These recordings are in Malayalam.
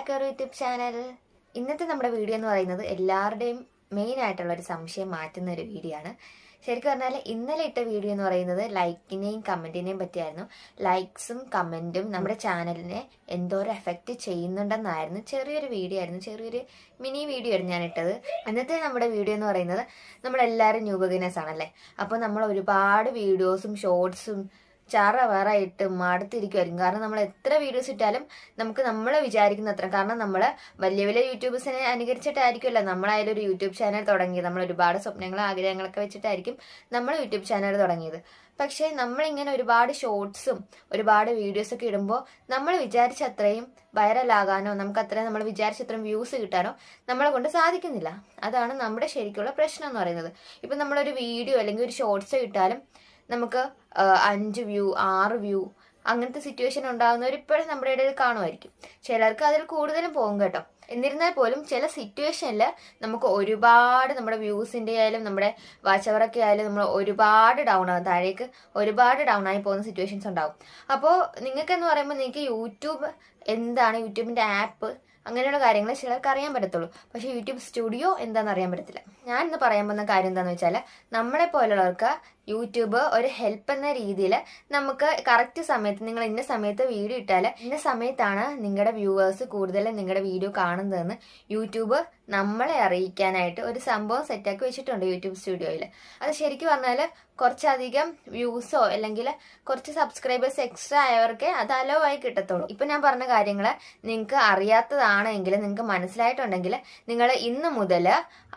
ബാക്ക് ഒരു യൂട്യൂബ് ചാനൽ. ഇന്നത്തെ നമ്മുടെ വീഡിയോ എന്ന് പറയുന്നത് എല്ലാവരുടെയും മെയിൻ ആയിട്ടുള്ള ഒരു സംശയം മാറ്റുന്ന ഒരു വീഡിയോ ആണ്. ശരിക്കും പറഞ്ഞാൽ ഇന്നലെ ഇട്ട വീഡിയോ എന്ന് പറയുന്നത് ലൈക്കിനെയും കമന്റിനെയും പറ്റിയായിരുന്നു. ലൈക്സും കമന്റും നമ്മുടെ ചാനലിനെ എന്തോരം എഫക്റ്റ് ചെയ്യുന്നുണ്ടെന്നായിരുന്നു. ചെറിയൊരു വീഡിയോ ആയിരുന്നു. ചെറിയൊരു മിനി വീഡിയോ ആയിരുന്നു ഞാൻ ഇട്ടത്. അന്നത്തെ നമ്മുടെ വീഡിയോ എന്ന് പറയുന്നത് നമ്മളെല്ലാവരും ന്യൂ ബിഗിനേഴ്സ് ആണല്ലേ അപ്പോൾ നമ്മൾ ഒരുപാട് വീഡിയോസും ഷോർട്സും ചറ ഇട്ട് മടുത്തിരിക്കുമായിരിക്കും കാരണം നമ്മൾ എത്ര വീഡിയോസ് ഇട്ടാലും നമുക്ക് നമ്മൾ വിചാരിക്കുന്ന അത്ര കാരണം നമ്മൾ വലിയ വലിയ യൂട്യൂബേഴ്സിനെ അനുകരിച്ചിട്ടായിരിക്കുമല്ലോ. നമ്മളായാലും ഒരു യൂട്യൂബ് ചാനൽ തുടങ്ങിയത്. നമ്മൾ ഒരുപാട് സ്വപ്നങ്ങളും ആഗ്രഹങ്ങളൊക്കെ വെച്ചിട്ടായിരിക്കും നമ്മൾ യൂട്യൂബ് ചാനൽ തുടങ്ങിയത്. പക്ഷേ നമ്മളിങ്ങനെ ഒരുപാട് ഷോർട്സും ഒരുപാട് വീഡിയോസ് ഒക്കെ ഇടുമ്പോൾ നമ്മൾ വിചാരിച്ച അത്രയും വൈറലാകാനോ നമുക്ക് അത്രയും നമ്മൾ വിചാരിച്ച അത്രയും വ്യൂസ് കിട്ടാനോ നമ്മളെ കൊണ്ട് സാധിക്കുന്നില്ല. അതാണ് നമ്മുടെ ശരിക്കുള്ള പ്രശ്നം എന്ന് പറയുന്നത്. ഇപ്പം നമ്മളൊരു വീഡിയോ അല്ലെങ്കിൽ ഒരു ഷോർട്സ് ഇട്ടാലും നമുക്ക് അഞ്ച് വ്യൂ ആറ് വ്യൂ അങ്ങനത്തെ സിറ്റുവേഷൻ ഉണ്ടാകുന്നവർ ഇപ്പോഴും നമ്മുടെ ഇടയിൽ കാണുമായിരിക്കും. ചിലർക്ക് അതിൽ കൂടുതലും പോകും കേട്ടോ. എന്നിരുന്നാൽ പോലും ചില സിറ്റുവേഷനിൽ നമുക്ക് ഒരുപാട് നമ്മുടെ വ്യൂസിന്റെ ആയാലും നമ്മുടെ വാച്ചവറൊക്കെ ആയാലും നമ്മൾ ഒരുപാട് ഡൗൺ ആകും താഴേക്ക് ഒരുപാട് ഡൗൺ ആയി പോകുന്ന സിറ്റുവേഷൻസ് ഉണ്ടാവും. അപ്പോൾ നിങ്ങൾക്കെന്ന് പറയുമ്പോൾ നിങ്ങൾക്ക് യൂട്യൂബ് എന്താണ്? യൂട്യൂബിന്റെ ആപ്പ് അങ്ങനെയുള്ള കാര്യങ്ങൾ ചിലർക്ക് അറിയാൻ പറ്റത്തുള്ളൂ. പക്ഷേ യൂട്യൂബ് സ്റ്റുഡിയോ എന്താണെന്ന് അറിയാൻ പറ്റത്തില്ല. ഞാൻ ഇന്ന് പറയാൻ പോകുന്ന കാര്യം എന്താണെന്ന് വെച്ചാൽ നമ്മളെ പോലുള്ളവർക്ക് യൂട്യൂബ് ഒരു ഹെൽപ്പ് എന്ന രീതിയിൽ നമുക്ക് കറക്റ്റ് സമയത്ത് നിങ്ങൾ ഇന്ന സമയത്ത് വീഡിയോ ഇട്ടാൽ ഇന്ന സമയത്താണ് നിങ്ങളുടെ വ്യൂവേഴ്സ് കൂടുതലും നിങ്ങളുടെ വീഡിയോ കാണുന്നതെന്ന് യൂട്യൂബ് നമ്മളെ അറിയിക്കാനായിട്ട് ഒരു സംഭവം സെറ്റാക്കി വെച്ചിട്ടുണ്ട് യൂട്യൂബ് സ്റ്റുഡിയോയിൽ അത് ശരിക്കും പറഞ്ഞാൽ കുറച്ചധികം വ്യൂസോ അല്ലെങ്കിൽ കുറച്ച് സബ്സ്ക്രൈബേഴ്സ് എക്സ്ട്രാ ആയവർക്ക് അത് അലോ ആയി കിട്ടത്തുള്ളൂ. ഇപ്പം ഞാൻ പറഞ്ഞ കാര്യങ്ങൾ നിങ്ങൾക്ക് അറിയാത്തതാണെങ്കിൽ നിങ്ങൾക്ക് മനസ്സിലായിട്ടുണ്ടെങ്കിൽ നിങ്ങൾ ഇന്ന് മുതൽ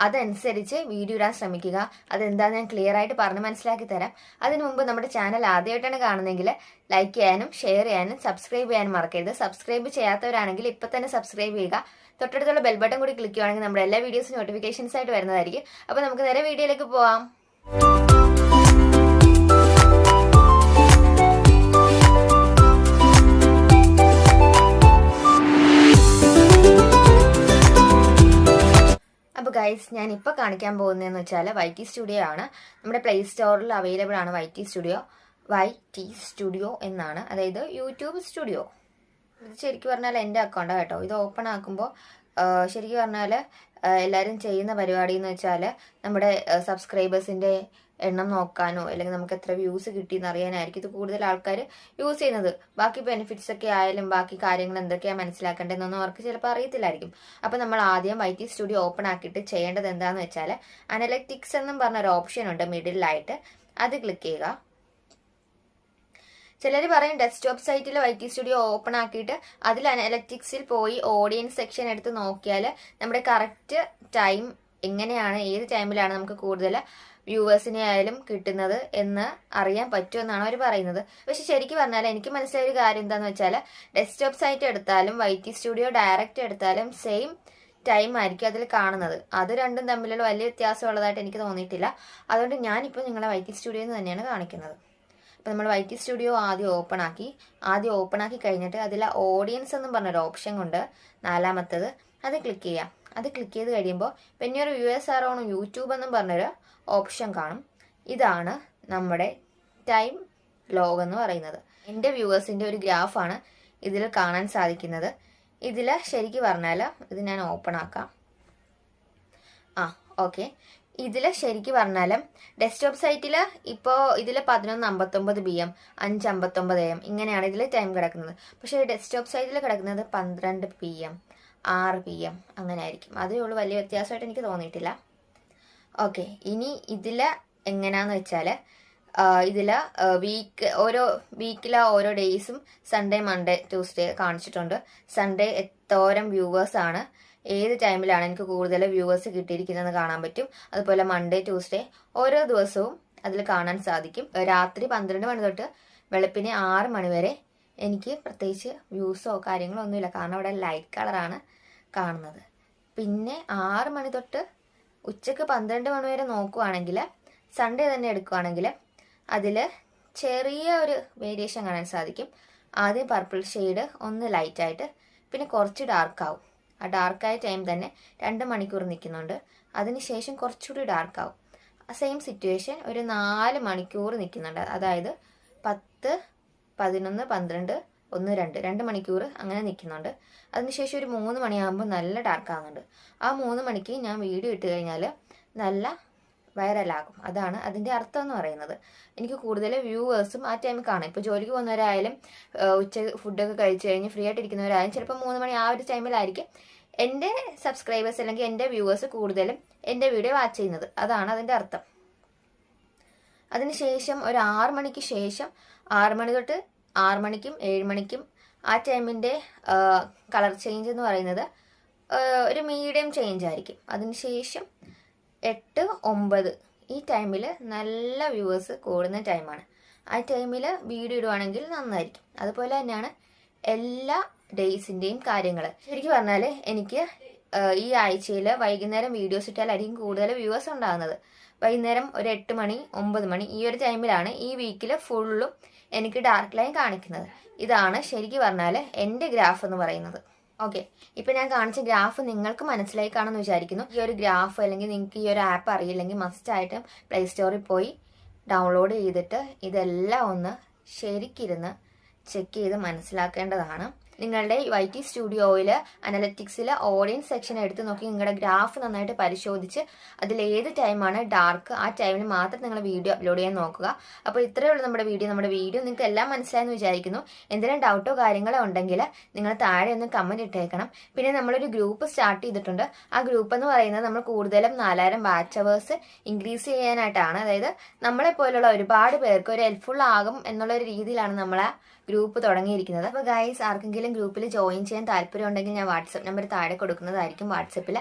അതനുസരിച്ച് വീഡിയോ ഇടാൻ ശ്രമിക്കുക. അതെന്താണെന്ന് ഞാൻ ക്ലിയർ ആയിട്ട് പറഞ്ഞ് മനസ്സിലാക്കി തരാം. അതിനു മുമ്പ് നമ്മുടെ ചാനൽ ആദ്യമായിട്ടാണ് കാണുന്നതെങ്കിൽ ലൈക്ക് ചെയ്യാനും ഷെയർ ചെയ്യാനും സബ്സ്ക്രൈബ് ചെയ്യാനും മറക്കരുത്. സബ്സ്ക്രൈബ് ചെയ്യാത്തവരാണെങ്കിൽ ഇപ്പൊ തന്നെ സബ്സ്ക്രൈബ് ചെയ്യുക. തൊട്ടടുത്തുള്ള ബെൽബട്ടൺ കൂടി ക്ലിക്ക് ചെയ്യുവാണെങ്കിൽ നമ്മുടെ എല്ലാ വീഡിയോസും നോട്ടിഫിക്കേഷൻസ് ആയിട്ട് വരുന്നതായിരിക്കും. അപ്പോൾ നമുക്ക് നേരെ വീഡിയോയിലേക്ക് പോവാം. ഗൈസ് ഞാൻ ഇപ്പോൾ കാണിക്കാൻ പോകുന്നതെന്ന് വെച്ചാൽ വൈ ടി സ്റ്റുഡിയോ ആണ്. നമ്മുടെ പ്ലേ സ്റ്റോറിൽ അവൈലബിൾ ആണ് Y T studio Y T studio എന്നാണ്. അതായത് യൂട്യൂബ് സ്റ്റുഡിയോ ഇത് ശരിക്കും പറഞ്ഞാൽ എന്റെ അക്കൗണ്ടാണ് കേട്ടോ. ഇത് ഓപ്പൺ ആക്കുമ്പോൾ ശരിക്കും പറഞ്ഞാൽ എല്ലാവരും ചെയ്യുന്ന പരിപാടി എന്ന് വെച്ചാൽ നമ്മുടെ സബ്സ്ക്രൈബേഴ്സിന്റെ എണ്ണം നോക്കാനോ അല്ലെങ്കിൽ നമുക്ക് എത്ര വ്യൂസ് കിട്ടി എന്ന് അറിയാനായിരിക്കും ഇത് കൂടുതൽ ആൾക്കാർ യൂസ് ചെയ്യുന്നത്. ബാക്കി ബെനിഫിറ്റ്സ് ഒക്കെ ആയാലും ബാക്കി കാര്യങ്ങൾ എന്തൊക്കെയാണ് മനസ്സിലാക്കേണ്ടതെന്നൊന്നും അവർക്ക് ചിലപ്പോൾ അറിയത്തില്ലായിരിക്കും. അപ്പോൾ നമ്മൾ ആദ്യം വൈ ടി സ്റ്റുഡിയോ ഓപ്പൺ ആക്കിയിട്ട് ചെയ്യേണ്ടത് എന്താണെന്ന് വെച്ചാൽ അനലറ്റിക്സ് എന്നും പറഞ്ഞ ഒരു ഓപ്ഷൻ ഉണ്ട് മിഡിലായിട്ട് അത് ക്ലിക്ക് ചെയ്യുക. ചിലർ പറയും ഡെസ്ക്ടോപ്പ് സൈറ്റിൽ വൈ ടി സ്റ്റുഡിയോ ഓപ്പൺ ആക്കിയിട്ട് അതിൽ അനലറ്റിക്സിൽ പോയി ഓഡിയൻസ് സെക്ഷൻ എടുത്ത് നോക്കിയാൽ നമ്മുടെ കറക്റ്റ് ടൈം എങ്ങനെയാണ് ഏത് ടൈമിലാണ് നമുക്ക് കൂടുതൽ വ്യൂവേഴ്സിനെ ആയാലും കിട്ടുന്നത് എന്ന് അറിയാൻ പറ്റുമെന്നാണ് അവർ പറയുന്നത്. പക്ഷെ ശരിക്കും പറഞ്ഞാൽ എനിക്ക് മനസ്സിലായ ഒരു കാര്യം എന്താണെന്ന് വെച്ചാൽ ഡെസ്ക്ടോപ്പ് സൈറ്റ് എടുത്താലും വൈ ടി സ്റ്റുഡിയോ ഡയറക്റ്റ് എടുത്താലും സെയിം ടൈം ആയിരിക്കും അതിൽ കാണുന്നത്. അത് രണ്ടും തമ്മിലുള്ള വലിയ വ്യത്യാസമുള്ളതായിട്ട് എനിക്ക് തോന്നിയിട്ടില്ല. അതുകൊണ്ട് ഞാനിപ്പോൾ നിങ്ങളെ വൈ ടി സ്റ്റുഡിയോ എന്ന് തന്നെയാണ് കാണിക്കുന്നത്. അപ്പോൾ നമ്മൾ വൈ ടി സ്റ്റുഡിയോ ആദ്യം ഓപ്പൺ ആക്കി. ആദ്യം ഓപ്പൺ ആക്കി കഴിഞ്ഞിട്ട് അതിൽ ഓഡിയൻസ് എന്നും പറഞ്ഞൊരു ഓപ്ഷൻ കൊണ്ട് നാലാമത്തത്. അത് ക്ലിക്ക് ചെയ്യാം. അത് ക്ലിക്ക് ചെയ്ത് കഴിയുമ്പോൾ പിന്നെ ഒരു U S R on YouTube എന്നും പറഞ്ഞൊരു ഓപ്ഷൻ കാണും. ഇതാണ് നമ്മുടെ ടൈം ലോഗ് എന്ന് പറയുന്നത്. എന്റെ വ്യൂവേഴ്സിന്റെ ഒരു ഗ്രാഫാണ് ഇതിൽ കാണാൻ സാധിക്കുന്നത്. ഇതിൽ ശരിക്കും പറഞ്ഞാൽ ഇത് ഞാൻ ഓപ്പൺ ആക്കാം. ആ ഓക്കെ ഇതിൽ ശരിക്കും പറഞ്ഞാൽ ഡെസ്ക്ടോപ്പ് സൈറ്റിൽ ഇപ്പോൾ ഇതിൽ പതിനൊന്ന് അമ്പത്തൊമ്പത് ബി എം അഞ്ച് അമ്പത്തൊമ്പത് എം ഇങ്ങനെയാണ് ഇതിൽ ടൈം കിടക്കുന്നത്. പക്ഷേ ഡെസ്ക്ടോപ്പ് സൈറ്റിൽ കിടക്കുന്നത് പന്ത്രണ്ട് പി എം ആറ് പി എം അങ്ങനെ ആയിരിക്കും അതേ ഉള്ളൂ വലിയ വ്യത്യാസമായിട്ട് എനിക്ക് തോന്നിയിട്ടില്ല. ഓക്കെ ഇനി ഇതിൽ എങ്ങനെയാന്ന് വെച്ചാൽ ഇതിൽ വീക്ക് ഓരോ വീക്കിലെ ഓരോ ഡേയ്സും സൺഡേ മൺഡേ ട്യൂസ്ഡേ കാണിച്ചിട്ടുണ്ട്. സൺഡേ എത്തോരം വ്യൂവേഴ്സാണ് ഏത് ടൈമിലാണ് എനിക്ക് കൂടുതൽ വ്യൂവേഴ്സ് കിട്ടിയിരിക്കുന്നതെന്ന് കാണാൻ പറ്റും. അതുപോലെ മൺഡേ ട്യൂസ്ഡേ ഓരോ ദിവസവും അതിൽ കാണാൻ സാധിക്കും. രാത്രി പന്ത്രണ്ട് മണി തൊട്ട് വെളുപ്പിന് ആറ് മണി വരെ എനിക്ക് പ്രത്യേകിച്ച് വ്യൂസോ കാര്യങ്ങളോ ഒന്നുമില്ല. കാരണം അവിടെ ലൈറ്റ് കളറാണ് കാണുന്നത്. പിന്നെ ആറ് മണി തൊട്ട് ഉച്ചയ്ക്ക് പന്ത്രണ്ട് മണി വരെ നോക്കുവാണെങ്കിൽ സൺഡേ തന്നെ എടുക്കുവാണെങ്കിൽ അതിൽ ചെറിയ ഒരു വേരിയേഷൻ കാണാൻ സാധിക്കും. ആദ്യം പർപ്പിൾ ഷെയ്ഡ് ഒന്ന് ലൈറ്റായിട്ട് പിന്നെ കുറച്ച് ഡാർക്കാവും ആ ഡാർക്കായ ടൈം തന്നെ രണ്ട് മണിക്കൂർ നിൽക്കുന്നുണ്ട് അതിനുശേഷം കുറച്ചുകൂടി ഡാർക്കാവും സെയിം സിറ്റുവേഷൻ ഒരു നാല് മണിക്കൂർ നിൽക്കുന്നുണ്ട് അതായത് പത്ത് പതിനൊന്ന് പന്ത്രണ്ട് ഒന്ന് രണ്ട്. രണ്ട് മണിക്കൂർ അങ്ങനെ നിൽക്കുന്നുണ്ട്. അതിനുശേഷം ഒരു മൂന്ന് മണിയാകുമ്പോൾ നല്ല ഡാർക്ക് ആകുന്നുണ്ട്. ആ മൂന്ന് മണിക്ക് ഞാൻ വീഡിയോ ഇട്ട് കഴിഞ്ഞാൽ നല്ല വൈറലാകും. അതാണ് അതിന്റെ അർത്ഥം എന്ന് പറയുന്നത്. എനിക്ക് കൂടുതൽ വ്യൂവേഴ്സും ആ ടൈമിൽ കാണും. ഇപ്പോൾ ജോലിക്ക് പോകുന്നവരായാലും ഉച്ച ഫുഡൊക്കെ കഴിച്ച് കഴിഞ്ഞ് ഫ്രീ ആയിട്ട് ഇരിക്കുന്നവരായാലും ചിലപ്പോൾ മൂന്ന് മണി ആ ഒരു ടൈമിലായിരിക്കും എന്റെ സബ്സ്ക്രൈബേഴ്സ് അല്ലെങ്കിൽ എന്റെ വ്യൂവേഴ്സ് കൂടുതലും എന്റെ വീഡിയോ വാച്ച് ചെയ്യുന്നത്. അതാണ് അതിന്റെ അർത്ഥം. അതിനുശേഷം ഒരു ആറ് മണിക്ക് ശേഷം ആറ് മണി തൊട്ട് ആറ് മണിക്കും ഏഴ് മണിക്കും ആ ടൈമിന്റെ കളർ ചേഞ്ച് എന്ന് പറയുന്നത് ഒരു മീഡിയം ചേഞ്ച് ആയിരിക്കും. അതിനുശേഷം എട്ട് ഒമ്പത് ഈ ടൈമിൽ നല്ല വ്യൂവേഴ്സ് കൂടുന്ന ടൈമാണ്. ആ ടൈമിൽ വീഡിയോ ഇടുവാണെങ്കിൽ നന്നായിരിക്കും. അതുപോലെ തന്നെയാണ് എല്ലാ ഡേയ്സിന്റെയും കാര്യങ്ങൾ ശരിക്കും പറഞ്ഞാൽ എനിക്ക് ഈ ആഴ്ചയിൽ വൈകുന്നേരം വീഡിയോസ് ഇട്ടാലായിരിക്കും കൂടുതൽ വ്യൂവേഴ്സ് ഉണ്ടാകുന്നത്. വൈകുന്നേരം ഒരു എട്ട് മണി ഒമ്പത് മണി ഈ ഒരു ടൈമിലാണ് ഈ വീക്കിൽ ഫുള്ളും എനിക്ക് ഡാർക്ക് ലൈൻ കാണിക്കുന്നത്. ഇതാണ് ശരിക്കും പറഞ്ഞാൽ എന്റെ ഗ്രാഫ് എന്ന് പറയുന്നത്. ഓക്കെ ഇപ്പൊ ഞാൻ കാണിച്ച ഗ്രാഫ് നിങ്ങൾക്ക് മനസ്സിലായി കാണുമെന്ന് വിചാരിക്കുന്നു. ഈ ഒരു ഗ്രാഫ് അല്ലെങ്കിൽ നിങ്ങൾക്ക് ഈ ഒരു ആപ്പ് അറിയില്ലെങ്കിൽ മസ്റ്റ് ആയിട്ട് പ്ലേ സ്റ്റോറിൽ പോയി ഡൗൺലോഡ് ചെയ്തിട്ട് ഇതെല്ലാം ഒന്ന് ശരിക്കിരുന്ന് ചെക്ക് ചെയ്ത് മനസ്സിലാക്കേണ്ടതാണ്. നിങ്ങളുടെ വൈ ടി സ്റ്റുഡിയോയിൽ അനലറ്റിക്സിൽ ഓഡിയൻസ് സെക്ഷൻ എടുത്ത് നോക്കി നിങ്ങളുടെ ഗ്രാഫ് നന്നായിട്ട് പരിശോധിച്ച് അതിൽ ഏത് ടൈമാണ് ഡാർക്ക് ആ ടൈമിൽ മാത്രം നിങ്ങൾ വീഡിയോ അപ്ലോഡ് ചെയ്യാൻ നോക്കുക. അപ്പോൾ ഇത്രയേ ഉള്ളൂ നമ്മുടെ വീഡിയോ നമ്മുടെ വീഡിയോ നിങ്ങൾക്ക് എല്ലാം മനസ്സിലായെന്ന് വിചാരിക്കുന്നു. എന്തെങ്കിലും ഡൗട്ടോ കാര്യങ്ങളോ ഉണ്ടെങ്കിൽ നിങ്ങൾ താഴെ ഒന്ന് കമന്റ് ഇട്ടേക്കണം. പിന്നെ നമ്മളൊരു ഗ്രൂപ്പ് സ്റ്റാർട്ട് ചെയ്തിട്ടുണ്ട്. ആ ഗ്രൂപ്പ് എന്ന് പറയുന്നത് നമ്മൾ കൂടുതലും നാലായിരം ബാച്ച് അവേഴ്സ് ഇൻക്രീസ് ചെയ്യാനായിട്ടാണ്. അതായത് നമ്മളെ പോലുള്ള ഒരുപാട് പേർക്ക് ഒരു ഹെൽപ്ഫുൾ ആകും എന്നുള്ള ഒരു രീതിയിലാണ് നമ്മൾ ആ ഗ്രൂപ്പ് തുടങ്ങിയിരിക്കുന്നത്. അപ്പോൾ ഗൈസ് ആർക്കെങ്കിലും ഗ്രൂപ്പിൽ ജോയിൻ ചെയ്യാൻ താല്പര്യം ഉണ്ടെങ്കിൽ ഞാൻ വാട്സപ്പ് നമ്പർ താഴെ കൊടുക്കുന്നതായിരിക്കും വാട്സപ്പിൽ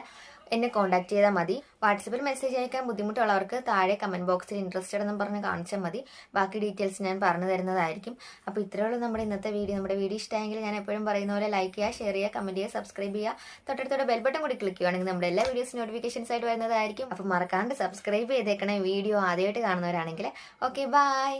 എന്നെ കോൺടാക്ട് ചെയ്താൽ മതി. വാട്സപ്പിൽ മെസ്സേജ് അയക്കാൻ ബുദ്ധിമുട്ടുള്ളവർക്ക് താഴെ കമന്റ് ബോക്സിൽ ഇൻട്രസ്റ്റഡ് എന്നും പറഞ്ഞ് കാണിച്ചാൽ മതി. ബാക്കി ഡീറ്റെയിൽസ് ഞാൻ പറഞ്ഞു തരുന്നതായിരിക്കും. അപ്പോൾ ഇത്രയേ ഉള്ളൂ നമ്മുടെ ഇന്നത്തെ വീഡിയോ നമ്മുടെ വീഡിയോ ഇഷ്ടമെങ്കിൽ ഞാൻ എപ്പോഴും പറയുന്ന പോലെ ലൈക്ക് ചെയ്യുക ഷെയർ ചെയ്യുക കമന്റ് ചെയ്യുക സബ്സ്ക്രൈബ് ചെയ്യുക. തൊട്ടടുത്തോടെ ബെൽ ബട്ടൺ കൂടി ക്ലിക്ക് ചെയ്യുകയാണെങ്കിൽ നമ്മുടെ എല്ലാ വീഡിയോസ് നോട്ടിഫിക്കേഷൻസ് ആയിട്ട് വരുന്നതായിരിക്കും. അപ്പോൾ മറക്കാണ്ട് സബ്സ്ക്രൈബ് ചെയ്തേക്കണേ വീഡിയോ ആദ്യമായിട്ട് കാണുന്നവരാണെങ്കിൽ. Okay bye